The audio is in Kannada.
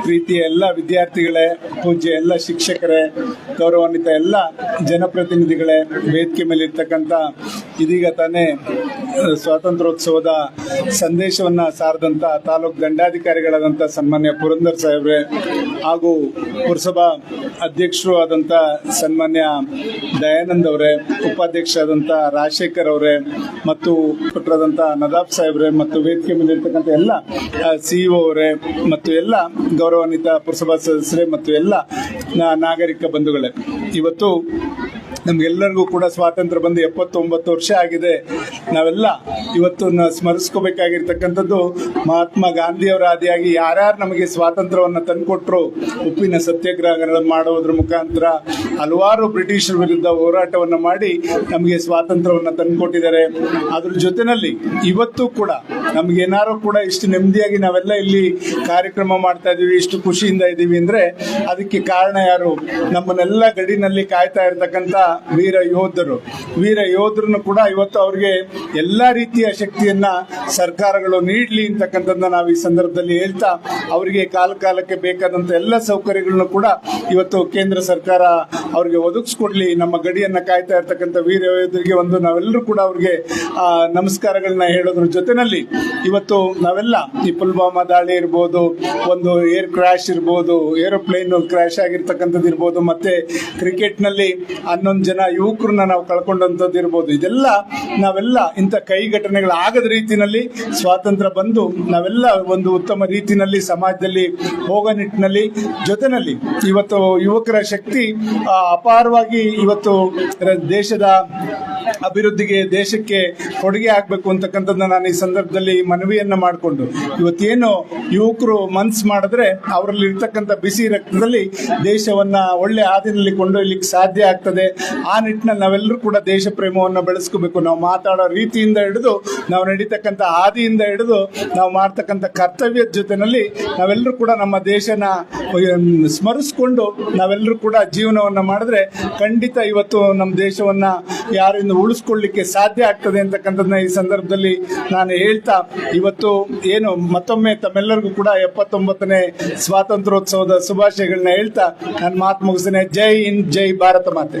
ಪ್ರೀತಿಯ ಎಲ್ಲ ವಿದ್ಯಾರ್ಥಿಗಳೇ ಪೂಜ್ಯ ಎಲ್ಲ ಶಿಕ್ಷಕರೇ ಗೌರವಾನ್ವಿತ ಎಲ್ಲ ಜನಪ್ರತಿನಿಧಿಗಳೇ ವೇದಿಕೆ ಮೇಲೆ ಇರ್ತಕ್ಕಂಥ ಇದೀಗ ತಾನೇ ಸ್ವಾತಂತ್ರ್ಯೋತ್ಸವದ ಸಂದೇಶವನ್ನು ಸಾರದಂಥ ತಾಲೂಕು ದಂಡಾಧಿಕಾರಿಗಳಾದಂಥ ಸನ್ಮಾನ್ಯ ಪುರಂದರ್ ಸಾಹೇಬ್ರೆ ಹಾಗೂ ಪುರಸಭಾ ಅಧ್ಯಕ್ಷರು ಆದಂಥ ಸನ್ಮಾನ್ಯ ದಯಾನಂದ್ ಅವರೇ ಉಪಾಧ್ಯಕ್ಷ ಆದಂಥ ರಾಜಶೇಖರ್ ಅವರೇ ಮತ್ತು ಪುತ್ರರಾದಂಥ ನದಾಬ್ ಸಾಹೇಬ್ರೆ ಮತ್ತು ವೇದಿಕೆ ಮೇಲೆ ಇರ್ತಕ್ಕಂಥ ಎಲ್ಲ ಸಿಇಒ ಅವರೇ ಮತ್ತು ಎಲ್ಲ ಗೌರವಾನ್ವಿತ ಪುರಸಭಾ ಸದಸ್ಯರೇ ಮತ್ತು ಎಲ್ಲ ನಾಗರಿಕ ಬಂಧುಗಳೇ. ಇವತ್ತು ನಮ್ಗೆಲ್ಲರಿಗೂ ಕೂಡ ಸ್ವಾತಂತ್ರ್ಯ ಬಂದು ಎಪ್ಪತ್ತೊಂಬತ್ತು ವರ್ಷ ಆಗಿದೆ. ನಾವೆಲ್ಲ ಇವತ್ತು ಸ್ಮರಿಸ್ಕೋಬೇಕಾಗಿರ್ತಕ್ಕಂಥದ್ದು ಮಹಾತ್ಮ ಗಾಂಧಿಯವರ ಆದಿಯಾಗಿ ಯಾರ್ಯಾರು ನಮಗೆ ಸ್ವಾತಂತ್ರ್ಯವನ್ನು ತಂದುಕೊಟ್ರು, ಉಪ್ಪಿನ ಸತ್ಯಾಗ್ರಹಗಳನ್ನು ಮಾಡೋದ್ರ ಮುಖಾಂತರ ಹಲವಾರು ಬ್ರಿಟಿಷರ ವಿರುದ್ಧ ಹೋರಾಟವನ್ನು ಮಾಡಿ ನಮಗೆ ಸ್ವಾತಂತ್ರ್ಯವನ್ನು ತಂದುಕೊಟ್ಟಿದ್ದಾರೆ. ಅದ್ರ ಜೊತೆಯಲ್ಲಿ ಇವತ್ತು ಕೂಡ ನಮಗೇನಾರು ಕೂಡ ಇಷ್ಟು ನೆಮ್ಮದಿಯಾಗಿ ನಾವೆಲ್ಲ ಇಲ್ಲಿ ಕಾರ್ಯಕ್ರಮ ಮಾಡ್ತಾ ಇದ್ದೀವಿ, ಇಷ್ಟು ಖುಷಿಯಿಂದ ಇದ್ದೀವಿ ಅಂದ್ರೆ ಅದಕ್ಕೆ ಕಾರಣ ಯಾರು? ನಮ್ಮನ್ನೆಲ್ಲ ಗಡಿನಲ್ಲಿ ಕಾಯ್ತಾ ಇರ್ತಕ್ಕಂಥ ವೀರ ಯೋಧರು. ವೀರ ಯೋಧರನ್ನು ಕೂಡ ಇವತ್ತು ಅವ್ರಿಗೆ ಎಲ್ಲಾ ರೀತಿಯ ಶಕ್ತಿಯನ್ನ ಸರ್ಕಾರಗಳು ನೀಡಲಿ ಅಂತಕ್ಕಂಥದ್ದನ್ನ ನಾವು ಈ ಸಂದರ್ಭದಲ್ಲಿ ಹೇಳ್ತಾ ಅವರಿಗೆ ಕಾಲ ಕಾಲಕ್ಕೆ ಬೇಕಾದಂತ ಎಲ್ಲ ಸೌಕರ್ಯಗಳನ್ನು ಕೂಡ ಇವತ್ತು ಕೇಂದ್ರ ಸರ್ಕಾರ ಅವರಿಗೆ ಒದಗಿಸ್ಕೊಡ್ಲಿ. ನಮ್ಮ ಗಡಿಯನ್ನ ಕಾಯ್ತಾ ಇರ್ತಕ್ಕಂಥ ವೀರ ಯೋಧರಿಗೆ ಒಂದು ನಾವೆಲ್ಲರೂ ಕೂಡ ಅವರಿಗೆ ಆ, ನಮಸ್ಕಾರಗಳನ್ನ ಹೇಳೋದ್ರ ಜೊತೆನಲ್ಲಿ ಇವತ್ತು ನಾವೆಲ್ಲ ಈ ಪುಲ್ವಾಮಾ ದಾಳಿ ಇರ್ಬೋದು ಒಂದು ಏರ್ ಕ್ರಾಶ್ ಇರ್ಬೋದು ಏರೋಪ್ಲೇನ್ ಕ್ರಾಶ್ ಆಗಿರ್ತಕ್ಕಂಥದ್ದು ಇರ್ಬೋದು ಮತ್ತೆ ಕ್ರಿಕೆಟ್ನಲ್ಲಿ ಜನ ಯುವಕರನ್ನ ನಾವು ಕಳ್ಕೊಂಡಂಥದ್ದು ಇರ್ಬೋದು. ಇದೆಲ್ಲ ನಾವೆಲ್ಲ ಇಂಥ ಕೈ ಘಟನೆಗಳು ಆಗದ ರೀತಿನಲ್ಲಿ ಸ್ವಾತಂತ್ರ್ಯ ಬಂದು ನಾವೆಲ್ಲ ಒಂದು ಉತ್ತಮ ರೀತಿನಲ್ಲಿ ಸಮಾಜದಲ್ಲಿ ಹೋಗೋ ನಿಟ್ಟಿನಲ್ಲಿ ಜೊತೆನಲ್ಲಿ ಇವತ್ತು ಯುವಕರ ಶಕ್ತಿ ಅಪಾರವಾಗಿ ಇವತ್ತು ದೇಶದ ಅಭಿವೃದ್ಧಿಗೆ, ದೇಶಕ್ಕೆ ಕೊಡುಗೆ ಆಗಬೇಕು ಅಂತಕ್ಕಂಥದ್ದು ನಾನು ಈ ಸಂದರ್ಭದಲ್ಲಿ ಮನವಿಯನ್ನ ಮಾಡಿಕೊಂಡು, ಇವತ್ತೇನು ಯುವಕರು ಮನ್ಸು ಮಾಡಿದ್ರೆ ಅವರಲ್ಲಿ ಇರ್ತಕ್ಕಂಥ ಬಿಸಿ ರಕ್ತದಲ್ಲಿ ದೇಶವನ್ನ ಒಳ್ಳೆ ಹಾದಿನಲ್ಲಿ ಕೊಂಡೊಯ್ಲಿಕ್ಕೆ ಸಾಧ್ಯ ಆಗ್ತದೆ. ಆ ನಿಟ್ಟಿನಲ್ಲಿ ನಾವೆಲ್ಲರೂ ಕೂಡ ದೇಶ ಪ್ರೇಮವನ್ನು ಬೆಳೆಸ್ಕೋಬೇಕು. ನಾವು ಮಾತಾಡೋ ರೀತಿಯಿಂದ ಹಿಡಿದು, ನಾವು ನಡೀತಕ್ಕಂಥ ಹಾದಿಯಿಂದ ಹಿಡಿದು, ನಾವು ಮಾಡ್ತಕ್ಕಂಥ ಕರ್ತವ್ಯದ ಜೊತೆನಲ್ಲಿ ನಾವೆಲ್ಲರೂ ಕೂಡ ನಮ್ಮ ದೇಶನ ಸ್ಮರಿಸ್ಕೊಂಡು ನಾವೆಲ್ಲರೂ ಕೂಡ ಜೀವನವನ್ನು ಮಾಡಿದ್ರೆ ಖಂಡಿತ ಇವತ್ತು ನಮ್ಮ ದೇಶವನ್ನ ಯಾರಿಂದ ಉಳಿಸ್ಕೊಳ್ಳಿಕ್ಕೆ ಸಾಧ್ಯ ಆಗ್ತದೆ ಅಂತಕ್ಕಂಥದ್ದನ್ನ ಈ ಸಂದರ್ಭದಲ್ಲಿ ನಾನು ಹೇಳ್ತಾ, ಇವತ್ತು ಏನು ಮತ್ತೊಮ್ಮೆ ತಮ್ಮೆಲ್ಲರಿಗೂ ಕೂಡ ಎಪ್ಪತ್ತೊಂಬತ್ತನೇ ಸ್ವಾತಂತ್ರ್ಯೋತ್ಸವದ ಶುಭಾಶಯಗಳನ್ನ ಹೇಳ್ತಾ ನಾನು ಮಾತು ಮುಗಿಸ್ತೇನೆ. ಜೈ ಹಿಂದ್, ಜೈ ಭಾರತ ಮಾತೆ.